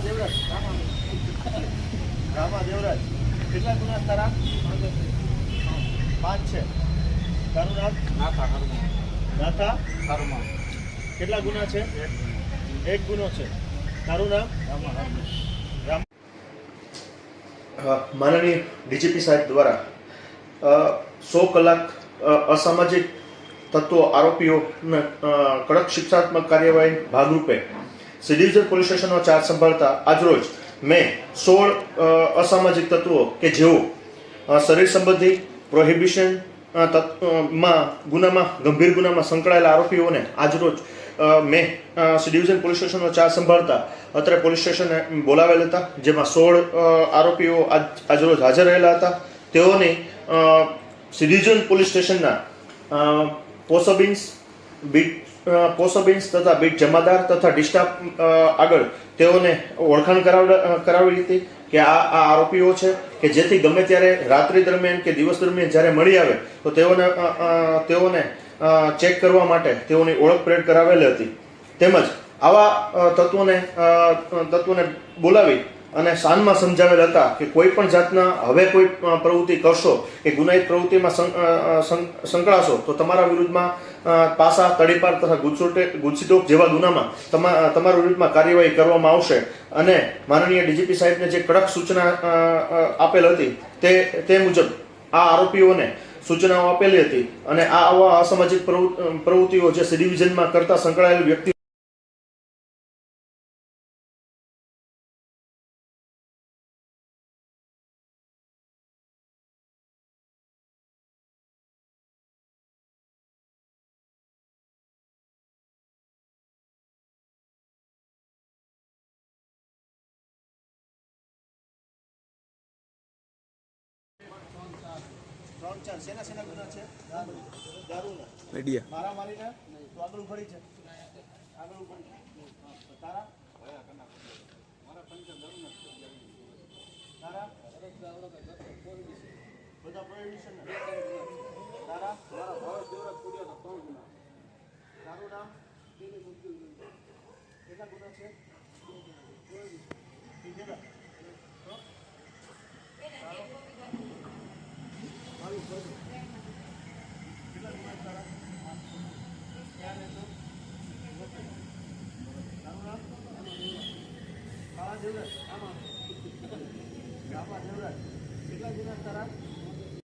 રામા દેવરાજ રામા દેવરાજ કેટલા રામ માનનીય ડીજીપી સાહેબ દ્વારા સો કલાક અસામાજિક તત્વો આરોપીઓ કડક શિક્ષાત્મક કાર્યવાહી ભાગરૂપે સી પોલીસ સ્ટેશનનો ચાર્જ સંભાળતા આજરોજ મેં સોળ અસામાજિક તત્વો કે જેઓ શરીર સંબંધી પ્રોહિબિશનમાં, ગુનામાં, ગંભીર ગુનામાં સંકળાયેલા આરોપીઓને આજરોજ મેં ડિવિઝન પોલીસ સ્ટેશનનો ચાર્જ સંભાળતા અત્રે પોલીસ સ્ટેશને બોલાવેલ હતા, જેમાં સોળ આરોપીઓ આજ, આજરોજ હાજર રહેલા હતા. તેઓની સિડિઝન પોલીસ સ્ટેશનના પોસોબિન્સ બીટ પોસોબિન્સ તથા બીટ જમાદાર તથા ડિસ્ટાફ આગળ તેઓને ઓળખાણ કરાવી હતી કે આ આ આરોપીઓ છે કે જેથી ગમે ત્યારે રાત્રિ દરમિયાન કે દિવસ દરમિયાન જ્યારે મળી આવે, તો તેઓને તેઓને ચેક કરવા માટે તેઓની ઓળખ પરેડ કરાવેલી હતી. તેમજ આવા તત્વોને તત્વોને બોલાવી અને શાનમાં સમજાવેલ હતા કે કોઈ પણ જાતના હવે કોઈ પ્રવૃત્તિ કરશો, કે ગુનાહિત પ્રવૃત્તિમાં સંકળાશો, તો તમારા વિરુદ્ધમાં પાસા, તડીપાર તથા ગુજસોટે ગુજસીટોક જેવા ગુનામાં તમા તમારા વિરુદ્ધમાં કાર્યવાહી કરવામાં આવશે. અને માનનીય ડીજીપી સાહેબને જે કડક સૂચના આપેલ હતી, તે તે મુજબ આ આરોપીઓને સૂચનાઓ આપેલી હતી. અને આ આવા અસામાજિક પ્રવૃ- પ્રવૃત્તિઓ જે સી ડિવિઝનમાં કરતા સંકળાયેલ વ્યક્તિ ત્રણ ચાર. શેના શેના ગુના છે? દારૂના. મીડિયા. મારા મારીને? તો આગળ ઉભરી છે. આગળ ઉભરી. તારા? તારા? બધા prohibition ને? તારા? તારું નામ? કેટલા ગુના છે કેટલા? તો? તારો? મારું બધું. કેટલા ગુના છે તારા ક્યાં રહેશો? તારું નામ? કાળા જેવરાજ? આમાં. ગામમાં જેવરાજ. કેટલા જુના તારા